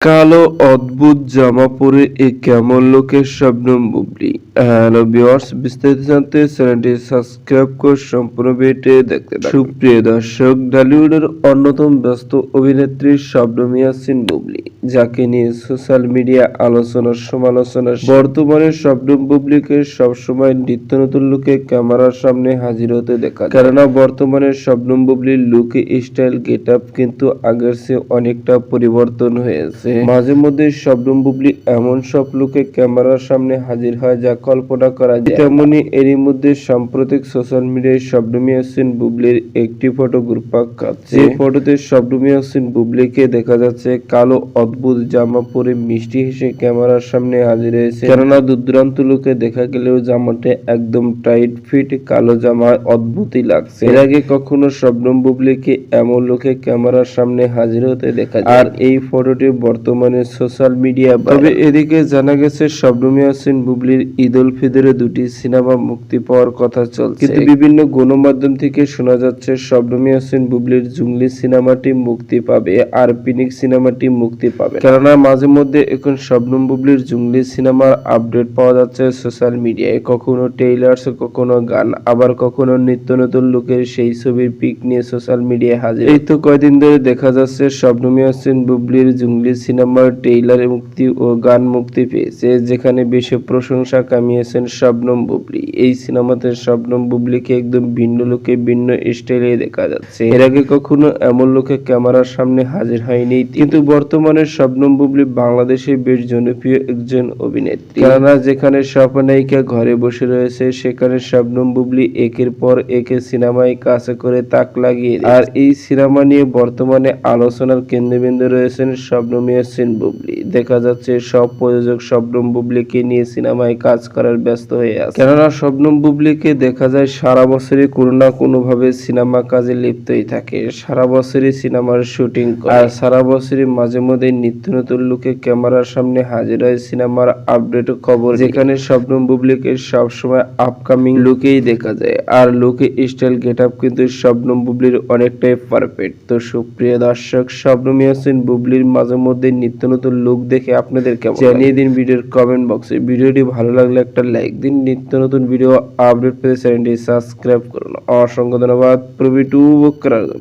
কালো অদ্ভুত জামা পরে এ কেমন লোকের শবনম বুবলি। হ্যালো ভিউয়ার্স, বিস্তারিত জানতে চ্যানেলটি সাবস্ক্রাইব করে সম্পূর্ণ ভিডিওটি দেখতে সুপ্রিয় দর্শক, ঢালিউডের অন্যতম ব্যস্ত অভিনেত্রী শবনম ইয়াসিন বুবলি, যাকে নিয়ে সোশ্যাল মিডিয়া আলোচনা সমালোচনা বর্তমানে শবনম বুবলিকে সবসময় নিত্য নতুন লুকে ক্যামেরার সামনে হাজির হতে দেখা। কেননা বর্তমানে শবনম বুবলির লুকে, স্টাইল, গেট আপ কিন্তু আগের চেয়ে অনেকটা পরিবর্তন হয়েছে। মাঝে মধ্যে শবনম বুবলি এমন সব লুকে ক্যামেরার সামনে হাজির হয় যা কল্পনা করা যায়। তেমনি এরই মধ্যে সাম্প্রতিক সোশ্যাল মিডিয়ায় শবনম ইয়াসিন বুবলির একটি ফটো গ্রুপাক কাটছে এই ফটোতে শবনম ইয়াসিন বুবলিকে দেখা যাচ্ছে কালো অদ্ভুত জামা পরে মিষ্টি হেসে ক্যামেরার সামনে হাজির হয়েছে। কেননা দূরদূরান্ত লোকে দেখা গেলেও জামাটা একদম টাইট ফিট কালো জামা অদ্ভুতই লাগছে। এর আগে কখনো শবনম বুবলিকে এমন লোকে ক্যামেরার সামনে হাজির হতে দেখা যায়। আর এই ফটোটি বর্তমানে সোশ্যাল মিডিয়া তবে এদিকে জানা গেছে শবনম ইয়াসিন বুবলির ঈদ উল ফিতরে দুটি সিনেমা মুক্তি পাওয়ার কথা চলছে। কিন্তু বিভিন্ন গণমাধ্যম থেকে শোনা যাচ্ছে শবনম ইয়াসিন বুবলির জুংলি সিনেমাটি মুক্তি পাবে আর পিনিক সিনেমাটি মুক্তি পাবে কেননা মাঝে মধ্যে এখন শবনম বুবলির জুংলি সিনেমার আপডেট পাওয়া যাচ্ছে সোশ্যাল মিডিয়ায়। কখনো টেইলার্স কখনো গান আবার কখনো নিত্য নতুন লোকের সেই ছবির পিক নিয়ে সোশ্যাল মিডিয়ায় হাজির। এই তো কয়দিন ধরে দেখা যাচ্ছে শবনম ইয়াসিন বুবলির জুংলি সিনেমার টেইলার মুক্তি ও গান মুক্তি পেয়েছে, যেখানে বেশি প্রশংসা কামিয়েছেন শবনম বুবলি। এই সিনেমাতে শবনম বুবলিকে একদম ভিন্ন লোকে, ভিন্ন স্টাইলে দেখা যাচ্ছে। এর আগে কখনো এমন লোকে ক্যামেরার সামনে হাজির হয়নি, কিন্তু বর্তমানে শবনম বুবলি বাংলাদেশে বেশ জনপ্রিয় একজন অভিনেত্রী। কেননা যেখানে স্বপ্নায়িকা ঘরে বসে রয়েছে, সেখানে শবনম বুবলি একের পর একে সিনেমায় কাছে করে তাক লাগিয়ে আর এই সিনেমা নিয়ে বর্তমানে আলোচনার কেন্দ্রবিন্দু রয়েছেন শবনম ইয়াসিন বুবলি। দেখা যাচ্ছে সব প্রযোজক শবনম বুবলিকে নিয়ে সিনেমায় কাজ করার ব্যস্ত হয়ে আছে। কেননা শবনম বুবলিকে দেখা যায় সারা বছরই কোনো না কোনো ভাবে সিনেমা কাজে লিপ্তই থাকে। সারা বছরই সিনেমার শুটিং আর সারা বছরই মাঝে মধ্যে নিত্য নতুন লোকে ক্যামেরার সামনে হাজির হয় সিনেমার আপডেট খবর। যেখানে শবনম বুবলিকে সবসময় আপকামিং লুকেই দেখা যায়। আর লুকে স্টাইল গেট আপ কিন্তু শবনম বুবলির অনেকটাই পারফেক্ট। তো সুপ্রিয় দর্শক, শবনম ইয়াসিন বুবলির মাঝে মধ্যে নিত্য নতুন লুক দেখে আপনাদের কেমন জানিয়ে দিন ভিডিওর কমেন্ট বক্সে ভিডিওটি ভালো লাগলে একটা লাইক দিন। নিত্য নতুন ভিডিও আপডেট পেতে চ্যানেলটি সাবস্ক্রাইব করুন। অসংখ্য ধন্যবাদ। প্রবি টু করার জন্য